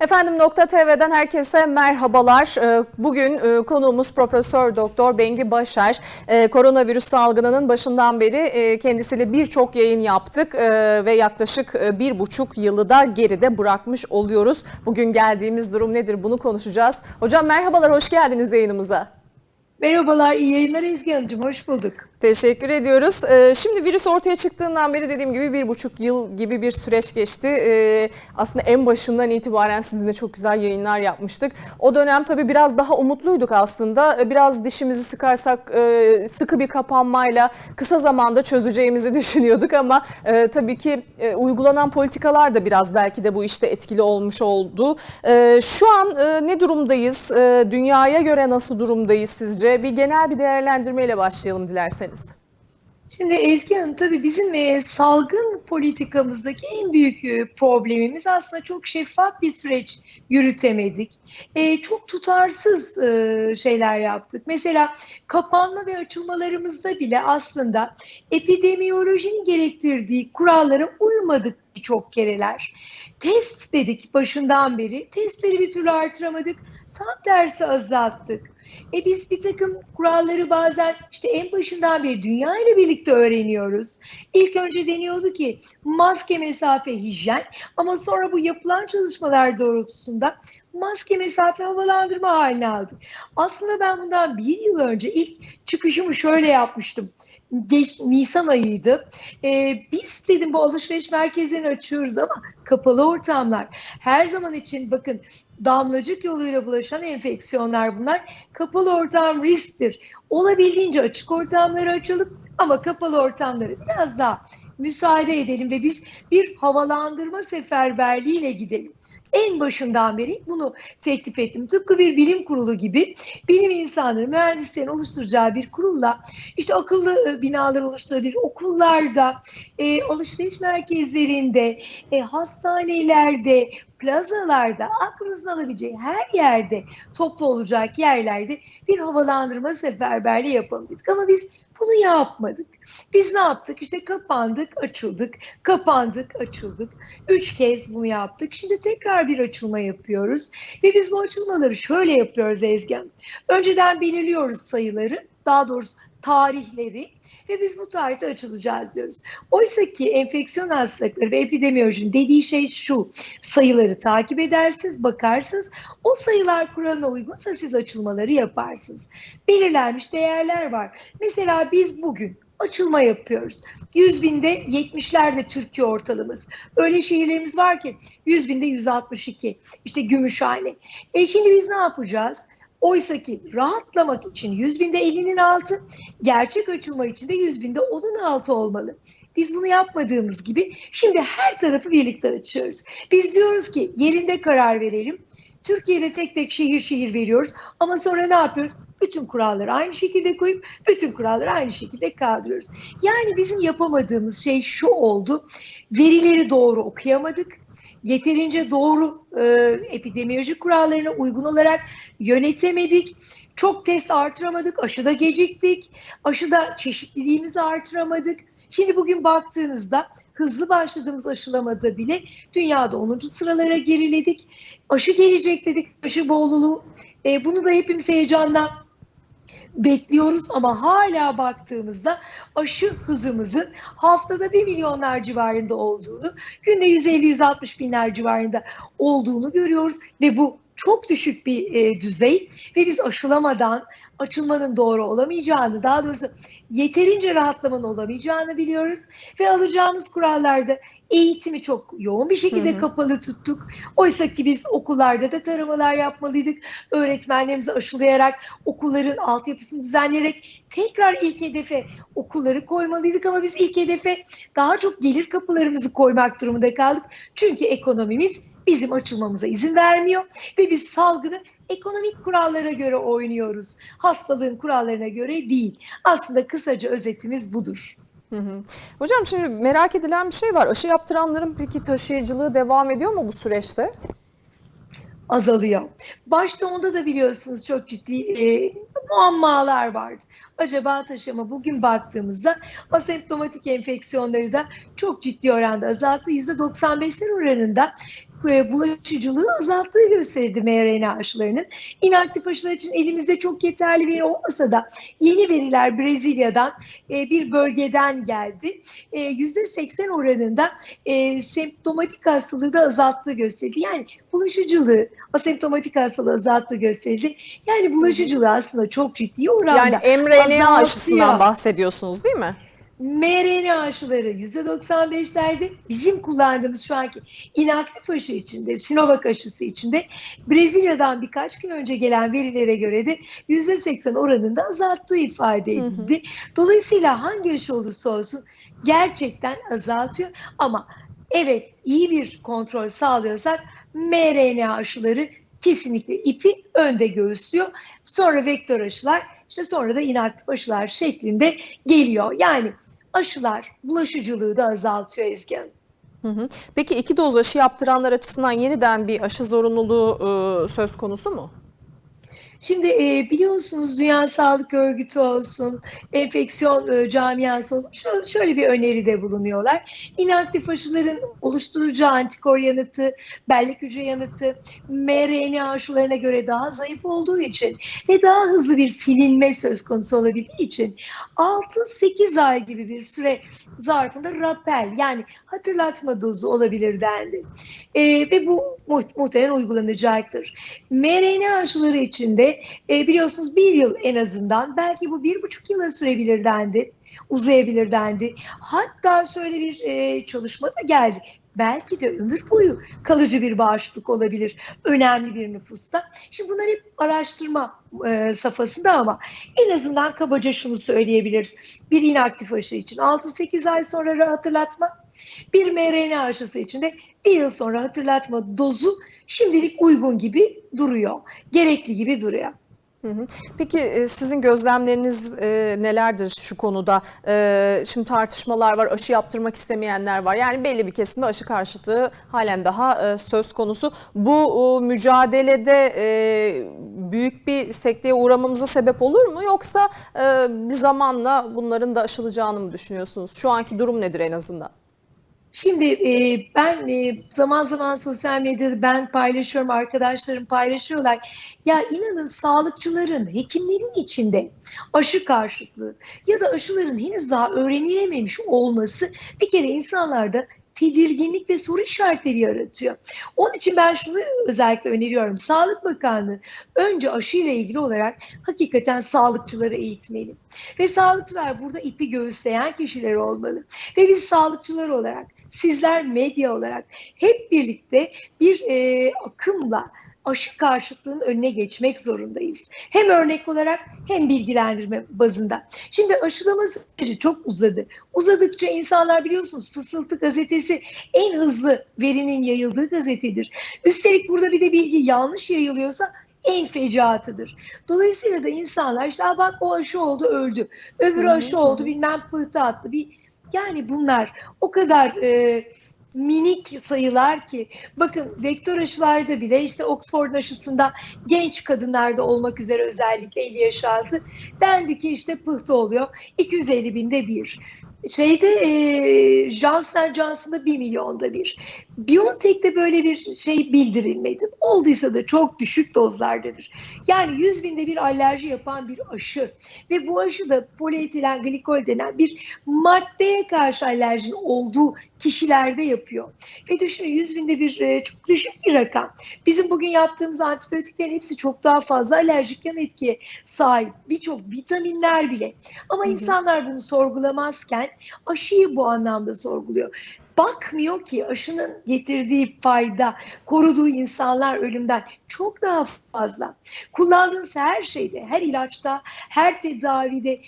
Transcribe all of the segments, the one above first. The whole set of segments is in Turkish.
Efendim Nokta TV'den herkese merhabalar. Ee, Bugün e, konuğumuz Profesör Doktor Bengi Başar. Ee, Koronavirüs salgınının başından beri e, kendisiyle birçok yayın yaptık e, ve yaklaşık bir buçuk yılı da geride bırakmış oluyoruz. Bugün geldiğimiz durum nedir bunu konuşacağız. Hocam merhabalar, hoş geldiniz yayınımıza. Merhabalar, iyi yayınlar Ezgi Hanımcığım. Hoş bulduk. Teşekkür ediyoruz. Ee, Şimdi virüs ortaya çıktığından beri dediğim gibi bir buçuk yıl gibi bir süreç geçti. Ee, Aslında en başından itibaren sizinle çok güzel yayınlar yapmıştık. O dönem tabii biraz daha umutluyduk aslında. Ee, Biraz dişimizi sıkarsak e, sıkı bir kapanmayla kısa zamanda çözeceğimizi düşünüyorduk ama e, tabii ki e, uygulanan politikalar da biraz belki de bu işte etkili olmuş oldu. Şu an ne durumdayız? Dünyaya göre nasıl durumdayız sizce? Bir genel bir değerlendirmeyle başlayalım dilerseniz. Şimdi Ezgi Hanım tabii bizim e, salgın politikamızdaki en büyük e, problemimiz aslında çok şeffaf bir süreç yürütemedik. E, çok tutarsız e, şeyler yaptık. Mesela kapanma ve açılmalarımızda bile aslında epidemiyolojinin gerektirdiği kurallara uymadık birçok kereler. Test dedik başından beri. Testleri bir türlü artıramadık. Tam tersi azalttık. E biz bir takım kuralları bazen işte en başından beri dünya ile birlikte öğreniyoruz. İlk önce deniyordu ki maske, mesafe, hijyen ama sonra bu yapılan çalışmalar doğrultusunda maske, mesafe, havalandırma haline aldı. Aslında ben bundan bir yıl önce ilk çıkışımı şöyle yapmıştım. Geç, Nisan ayıydı. Ee, biz dedim bu alışveriş merkezlerini açıyoruz ama kapalı ortamlar. Her zaman için bakın damlacık yoluyla bulaşan enfeksiyonlar bunlar. Kapalı ortam risktir. Olabildiğince açık ortamları açalım ama kapalı ortamları biraz daha müsaade edelim ve biz bir havalandırma seferberliğiyle gidelim. En başından beri bunu teklif ettim. Tıpkı bir bilim kurulu gibi bilim insanları, mühendislerin oluşturacağı bir kurulla işte akıllı e, binalar oluşturabilir, okullarda, e, alışveriş merkezlerinde, e, hastanelerde, plazalarda, aklınızın alabileceği her yerde toplu olacak yerlerde bir havalandırma seferberliği yapalım dedik. Ama biz bunu yapmadık. Biz ne yaptık? İşte kapandık, açıldık, kapandık, açıldık. Üç kez bunu yaptık. Şimdi tekrar bir açılma yapıyoruz. Ve biz bu açılmaları şöyle yapıyoruz Hanım. Önceden belirliyoruz sayıları, daha doğrusu tarihleri ve biz bu tarihte açılacağız diyoruz. Oysa ki enfeksiyon hastalıkları ve epidemiyolojinin dediği şey şu, sayıları takip edersiniz, bakarsınız, o sayılar kuralına uygunsa siz açılmaları yaparsınız. Belirlenmiş değerler var. Mesela biz bugün açılma yapıyoruz. 100 binde 70'lerde Türkiye ortalaması. Öyle şehirlerimiz var ki 100 binde 162. İşte Gümüşhane. E şimdi biz ne yapacağız? Oysa ki rahatlamak için 100 binde 50'nin altı, gerçek açılma için de 100 binde 10'un altı olmalı. Biz bunu yapmadığımız gibi şimdi her tarafı birlikte açıyoruz. Biz diyoruz ki yerinde karar verelim. Türkiye'de tek tek şehir şehir veriyoruz ama sonra ne yapıyoruz? Bütün kuralları aynı şekilde koyup bütün kuralları aynı şekilde kaldırıyoruz. Yani bizim yapamadığımız şey şu oldu. Verileri doğru okuyamadık yeterince doğru e, epidemiyoloji kurallarına uygun olarak yönetemedik. Çok test artıramadık, aşıda geciktik, aşıda çeşitliliğimizi artıramadık. Şimdi bugün baktığınızda hızlı başladığımız aşılamada bile dünyada 10. sıralara geriledik. Aşı gelecek dedik, aşı bolluğu. E, bunu da hepimiz heyecanla bekliyoruz ama hala baktığımızda aşı hızımızın haftada 1 milyonlar civarında olduğunu, günde 150-160 binler civarında olduğunu görüyoruz. Ve bu çok düşük bir e, düzey ve biz aşılamadan açılmanın doğru olamayacağını, daha doğrusu yeterince rahatlamanın olamayacağını biliyoruz ve alacağımız kurallarda eğitimi çok yoğun bir şekilde Hı hı. kapalı tuttuk. Oysa ki biz okullarda da taramalar yapmalıydık. Öğretmenlerimizi aşılayarak, okulların altyapısını düzenleyerek tekrar ilk hedefe okulları koymalıydık ama biz ilk hedefe daha çok gelir kapılarımızı koymak durumunda kaldık. Çünkü ekonomimiz bizim açılmamıza izin vermiyor ve biz salgını ekonomik kurallara göre oynuyoruz. Hastalığın kurallarına göre değil. Aslında kısaca özetimiz budur. Hı hı. Hocam şimdi merak edilen bir şey var. Aşı yaptıranların peki taşıyıcılığı devam ediyor mu bu süreçte? azalıyor. Başta onda da biliyorsunuz çok ciddi e, muammalar vardı. Acaba taşıma bugün baktığımızda asemptomatik enfeksiyonları da çok ciddi oranda azalttı. %95'ler oranında e, bulaşıcılığı azalttığı gösterildi mRNA aşılarının. İnaktif aşılar için elimizde çok yeterli veri olmasa da yeni veriler Brezilya'dan e, bir bölgeden geldi. E, %80 oranında e, semptomatik hastalığı da azalttığı gösterildi. Yani bulaşıcılığı, asemptomatik hastalığı azalttığı gösterildi. Yani bulaşıcılığı aslında çok ciddi oranda Yani mRNA aşısından bahsediyorsunuz değil mi? mRNA aşıları %95'lerde bizim kullandığımız şu anki inaktif aşı içinde, Sinovac aşısı içinde Brezilya'dan birkaç gün önce gelen verilere göre de %80 oranında azalttığı ifade Hı hı. edildi. Dolayısıyla hangi aşı olursa olsun gerçekten azaltıyor ama evet iyi bir kontrol sağlıyorsak mRNA aşıları kesinlikle ipi önde göğüslüyor. Sonra vektör aşılar, işte sonra da inaktif aşılar şeklinde geliyor. Yani aşılar bulaşıcılığı da azaltıyor Ezgi. Hı hı. Peki iki doz aşı yaptıranlar açısından yeniden bir aşı zorunluluğu e, söz konusu mu? Şimdi e, biliyorsunuz Dünya Sağlık Örgütü olsun, enfeksiyon e, camiası olsun şöyle, bir öneride bulunuyorlar. İnaktif aşıların oluşturacağı antikor yanıtı, bellek hücre yanıtı mRNA aşılarına göre daha zayıf olduğu için ve daha hızlı bir silinme söz konusu olabildiği için 6-8 ay gibi bir süre zarfında rapel yani hatırlatma dozu olabilir dendi. E, ve bu mu muhtemelen uygulanacaktır. mRNA aşıları içinde e, biliyorsunuz bir yıl en azından belki bu bir buçuk yıla sürebilir dendi. Uzayabilir dendi. Hatta şöyle bir e, çalışma da geldi. Belki de ömür boyu kalıcı bir bağışıklık olabilir önemli bir nüfusta. Şimdi bunlar hep araştırma e, safhasında ama en azından kabaca şunu söyleyebiliriz. Bir inaktif aşı için 6-8 ay sonra hatırlatma, bir mRNA aşısı için de bir yıl sonra hatırlatma dozu şimdilik uygun gibi duruyor. Gerekli gibi duruyor. Peki e, sizin gözlemleriniz e, nelerdir şu konuda? E, şimdi tartışmalar var, aşı yaptırmak istemeyenler var. Yani belli bir kesimde aşı karşıtlığı halen daha söz konusu. Bu mücadelede büyük bir sekteye uğramamıza sebep olur mu? Yoksa bir zamanla bunların da aşılacağını mı düşünüyorsunuz? Şu anki durum nedir en azından? Şimdi e, ben e, zaman zaman sosyal medyada ben paylaşıyorum, arkadaşlarım paylaşıyorlar. Ya inanın sağlıkçıların, hekimlerin içinde aşı karşıtlığı ya da aşıların henüz daha öğrenilememiş olması bir kere insanlarda tedirginlik ve soru işaretleri yaratıyor. Onun için ben şunu özellikle öneriyorum. Sağlık Bakanlığı önce aşıyla ilgili olarak hakikaten sağlıkçıları eğitmeli. Ve sağlıkçılar burada ipi göğüsleyen kişiler olmalı. Ve biz sağlıkçılar olarak sizler medya olarak hep birlikte bir e, akımla aşı karşıtlığının önüne geçmek zorundayız. Hem örnek olarak hem bilgilendirme bazında. Şimdi aşılama süreci çok uzadı. Uzadıkça insanlar biliyorsunuz Fısıltı gazetesi en hızlı verinin yayıldığı gazetedir. Üstelik burada bir de bilgi yanlış yayılıyorsa en fecatıdır. Dolayısıyla da insanlar işte "Aa bak o aşı oldu öldü. Hı, aşı oldu bilmem pıhtı attı. Bir, yani bunlar o kadar e, minik sayılar ki bakın vektör aşılarda bile işte Oxford aşısında genç kadınlarda olmak üzere özellikle 50 yaş altı dendi ki işte pıhtı oluyor 250 binde bir. Şeyde e, Johnson Johnson'da 1 milyonda bir. BioNTech'te böyle bir şey bildirilmedi. Olduysa da çok düşük dozlardadır. Yani 100 binde bir alerji yapan bir aşı ve bu aşı da polietilen glikol denen bir maddeye karşı alerjinin olduğu kişilerde yapıyor. Ve düşünün 100 binde bir e, çok düşük bir rakam. Bizim bugün yaptığımız antibiyotiklerin hepsi çok daha fazla alerjik yan etkiye sahip. Birçok vitaminler bile. Ama Hı hı. insanlar bunu sorgulamazken aşıyı bu anlamda sorguluyor. Bakmıyor ki aşının getirdiği fayda, koruduğu insanlar ölümden çok daha fazla. Kullandığınız her şeyde, her ilaçta, her tedavide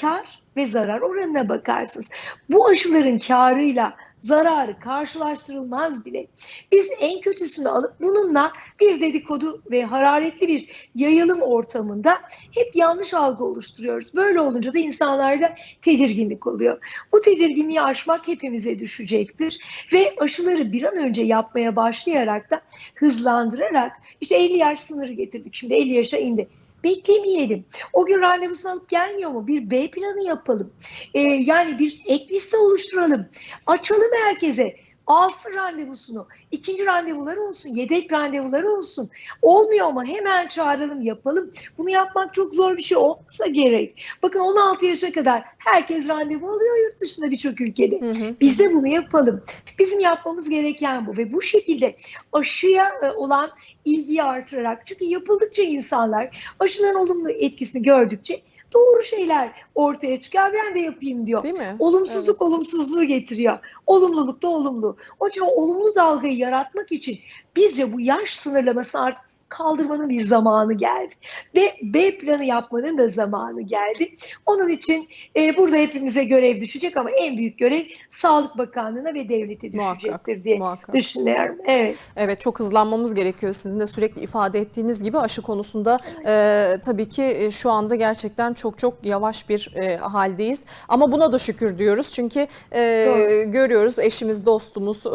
kar ve zarar oranına bakarsınız. Bu aşıların karıyla zararı karşılaştırılmaz bile. Biz en kötüsünü alıp bununla bir dedikodu ve hararetli bir yayılım ortamında hep yanlış algı oluşturuyoruz. Böyle olunca da insanlarda tedirginlik oluyor. Bu tedirginliği aşmak hepimize düşecektir ve aşıları bir an önce yapmaya başlayarak da hızlandırarak işte 50 yaş sınırı getirdik. Şimdi 50 yaşa indi. Beklemeyelim. O gün randevusunu alıp gelmiyor mu? Bir B planı yapalım. Ee, yani bir ek liste oluşturalım. Açalım herkese. Alsın randevusunu. İkinci randevuları olsun, yedek randevuları olsun. Olmuyor ama hemen çağıralım, yapalım. Bunu yapmak çok zor bir şey olmasa gerek. Bakın 16 yaşa kadar herkes randevu alıyor yurt dışında birçok ülkede. Hı hı. Biz de bunu yapalım. Bizim yapmamız gereken bu ve bu şekilde aşıya e, olan ilgiyi artırarak çünkü yapıldıkça insanlar aşıların olumlu etkisini gördükçe doğru şeyler ortaya çıkıyor. Ben de yapayım diyor. Değil mi? Olumsuzluk olumsuzluğu getiriyor. Olumluluk da olumlu. Onun için o olumlu dalgayı yaratmak için bizce bu yaş sınırlamasını artık kaldırmanın bir zamanı geldi. Ve B planı yapmanın da zamanı geldi. Onun için e, burada hepimize görev düşecek ama en büyük görev Sağlık Bakanlığı'na ve devlete Muhakkak, düşecektir diye muhakkak. düşünüyorum. Evet. Evet çok hızlanmamız gerekiyor. Sizin de sürekli ifade ettiğiniz gibi aşı konusunda e, tabii ki e, şu anda gerçekten çok çok yavaş bir e, haldeyiz. Ama buna da şükür diyoruz. Çünkü e, Doğru. görüyoruz eşimiz, dostumuz, e,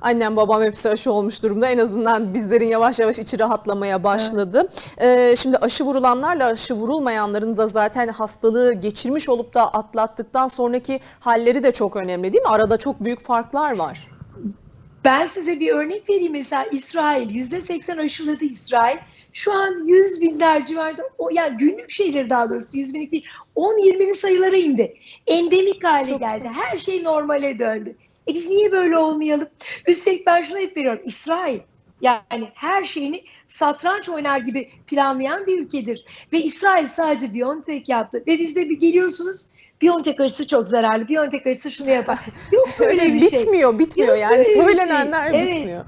annem, babam hepsi aşı olmuş durumda. En azından bizlerin yavaş yavaş içi rahatlamaya başladı. E, şimdi aşı vurulanlarla aşı vurulmayanların da zaten hastalığı geçirmiş olup da atlattıktan sonraki halleri de çok önemli değil mi? Arada çok büyük farklar var. Ben size bir örnek vereyim. Mesela İsrail %80 aşıladı İsrail. Şu an 100 binler civarında, o, yani günlük şeyleri daha doğrusu 100 binlik değil, 10-20'li sayılara indi. Endemik hale Çok geldi. Her şey normale döndü. E biz niye böyle olmayalım? Üstelik ben şunu hep veriyorum. İsrail yani her şeyini satranç oynar gibi planlayan bir ülkedir. Ve İsrail sadece BioNTech yaptı. Ve bizde bir geliyorsunuz BioNTech aşısı çok zararlı. BioNTech aşısı şunu yapar. Yok böyle bir şey. bitmiyor, bitmiyor yani şey. söylenenler Evet. bitmiyor.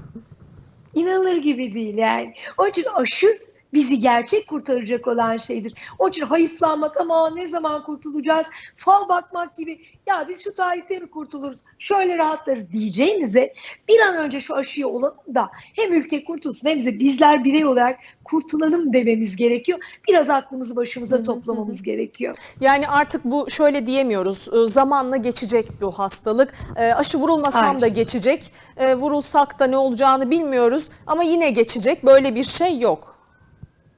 İnanılır gibi değil yani. Onun için aşı bizi gerçek kurtaracak olan şeydir. Onun için hayıflanmak ama ne zaman kurtulacağız? Fal bakmak gibi ya biz şu tarihte mi kurtuluruz? Şöyle rahatlarız diyeceğimize bir an önce şu aşıyı olalım da hem ülke kurtulsun hem de bizler birey olarak kurtulalım dememiz gerekiyor. Biraz aklımızı başımıza toplamamız gerekiyor. Yani artık bu şöyle diyemiyoruz. e, Zamanla geçecek bu hastalık. E, Aşı vurulmasam Hayır. da geçecek. E, Vurulsak da ne olacağını bilmiyoruz ama yine geçecek. Böyle bir şey yok.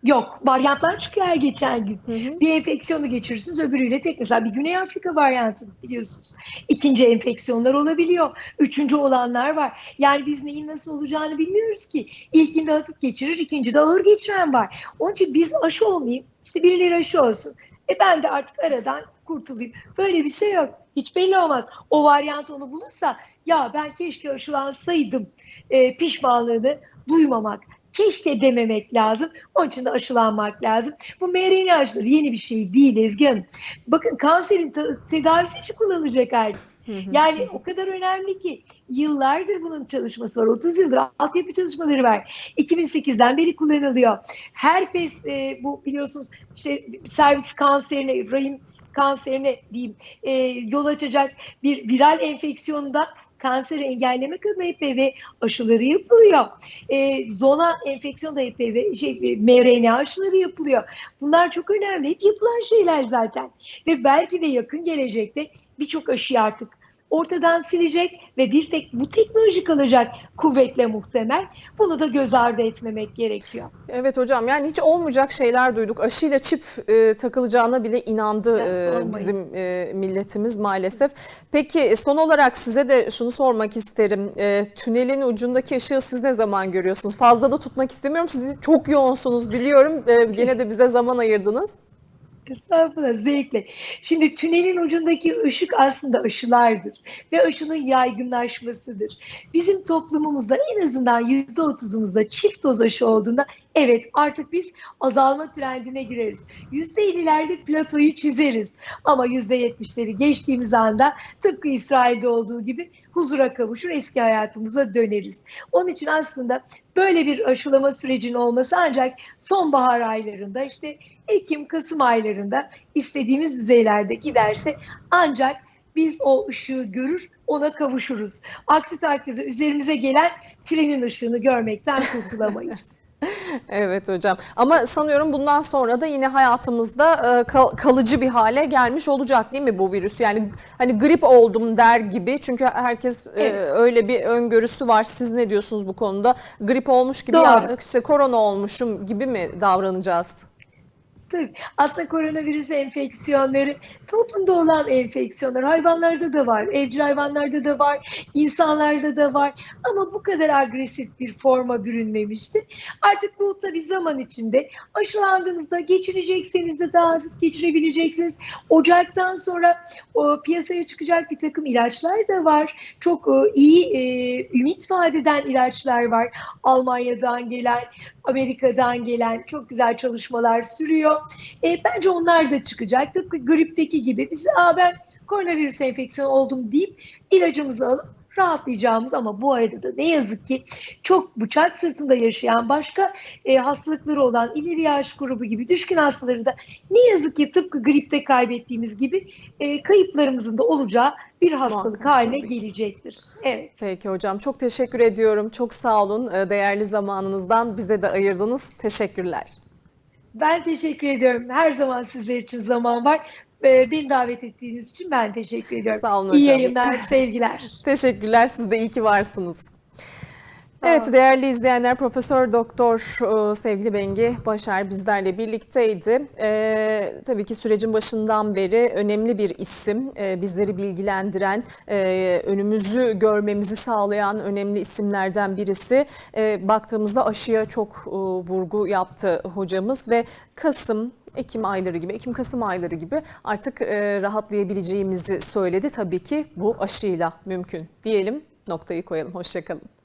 Yok. Varyantlar çıkıyor her geçen gün. Hı hı. Bir enfeksiyonu geçirirsiniz öbürüyle tek. Mesela bir Güney Afrika varyantı biliyorsunuz. İkinci enfeksiyonlar olabiliyor. Üçüncü olanlar var. Yani biz neyin nasıl olacağını bilmiyoruz ki. İlkinde hafif geçirir, ikincide ağır geçiren var. Onun için biz aşı olmayayım. İşte birileri aşı olsun. E ben de artık aradan kurtulayım. Böyle bir şey yok. Hiç belli olmaz. O varyant onu bulursa ya ben keşke aşılansaydım e, pişmanlığını duymamak. Keşke dememek lazım. Onun için de aşılanmak lazım. Bu mRNA aşıları yeni bir şey değil Ezgi Hanım. Bakın kanserin tedavisi için kullanılacak artık. Yani o kadar önemli ki yıllardır bunun çalışması var. 30 yıldır altyapı çalışmaları var. 2008'den beri kullanılıyor. Herkes e, bu biliyorsunuz işte servis kanserine, rahim kanserine diyeyim e, yol açacak bir viral enfeksiyonda kanseri engellemek adına HPV aşıları yapılıyor. E, zona enfeksiyon da HPV, şey, e, mRNA aşıları yapılıyor. Bunlar çok önemli. Hep yapılan şeyler zaten. Ve belki de yakın gelecekte birçok aşıyı artık ortadan silecek ve bir tek bu teknoloji kalacak kuvvetle muhtemel. Bunu da göz ardı etmemek gerekiyor. Evet hocam yani hiç olmayacak şeyler duyduk. Aşıyla çip e, takılacağına bile inandı e, bizim e, milletimiz maalesef. Peki e, son olarak size de şunu sormak isterim. E, tünelin ucundaki ışığı siz ne zaman görüyorsunuz? Fazla da tutmak istemiyorum. Siz çok yoğunsunuz biliyorum. E, yine de bize zaman ayırdınız. Estağfurullah zevkle. Şimdi tünelin ucundaki ışık aslında aşılardır ve aşının yaygınlaşmasıdır. Bizim toplumumuzda en azından %30'umuzda çift doz aşı olduğunda evet artık biz azalma trendine gireriz. %50'lerde platoyu çizeriz ama %70'leri geçtiğimiz anda tıpkı İsrail'de olduğu gibi huzura kavuşur eski hayatımıza döneriz. Onun için aslında böyle bir aşılama sürecinin olması ancak sonbahar aylarında işte Ekim, Kasım aylarında istediğimiz düzeylerde giderse ancak biz o ışığı görür, ona kavuşuruz. Aksi takdirde üzerimize gelen trenin ışığını görmekten kurtulamayız. Evet hocam. Ama sanıyorum bundan sonra da yine hayatımızda e, kal- kalıcı bir hale gelmiş olacak değil mi bu virüs? Yani hani grip oldum der gibi. Çünkü herkes e, Evet. öyle bir öngörüsü var. Siz ne diyorsunuz bu konuda? Grip olmuş gibi ya Doğru. işte korona olmuşum gibi mi davranacağız? Tabii. Aslında koronavirüs enfeksiyonları toplumda olan enfeksiyonlar hayvanlarda da var, evcil hayvanlarda da var, insanlarda da var ama bu kadar agresif bir forma bürünmemişti. Artık bu tabii zaman içinde aşılandığınızda geçirecekseniz de daha hafif geçirebileceksiniz. Ocaktan sonra o piyasaya çıkacak bir takım ilaçlar da var. Çok e, iyi e, ümit vaat eden ilaçlar var. Almanya'dan gelen, Amerika'dan gelen çok güzel çalışmalar sürüyor. E, bence onlar da çıkacak. Tıpkı gripteki gibi biz Aa, ben koronavirüs enfeksiyonu oldum deyip ilacımızı alıp rahatlayacağımız ama bu arada da ne yazık ki çok bıçak sırtında yaşayan başka e, hastalıkları olan ileri yaş grubu gibi düşkün hastaları da ne yazık ki tıpkı gripte kaybettiğimiz gibi e, kayıplarımızın da olacağı bir hastalık Muhakkak, haline tabii gelecektir. Evet. Peki hocam çok teşekkür ediyorum. Çok sağ olun. Ee, Değerli zamanınızdan bize de ayırdınız. Teşekkürler. Ben teşekkür ediyorum. Her zaman sizler için zaman var. E, beni davet ettiğiniz için ben teşekkür ediyorum. Sağ olun İyi hocam. yayınlar, sevgiler. Teşekkürler. Siz de iyi ki varsınız. Evet değerli izleyenler Profesör Doktor e, sevgili Bengi Başar bizlerle birlikteydi. Ee, tabii ki sürecin başından beri önemli bir isim. Ee, bizleri bilgilendiren, e, önümüzü görmemizi sağlayan önemli isimlerden birisi. Ee, baktığımızda aşıya çok e, vurgu yaptı hocamız ve Kasım Ekim ayları gibi, Ekim-Kasım ayları gibi artık e, rahatlayabileceğimizi söyledi. Tabii ki bu aşıyla mümkün diyelim. Noktayı koyalım. Hoşçakalın.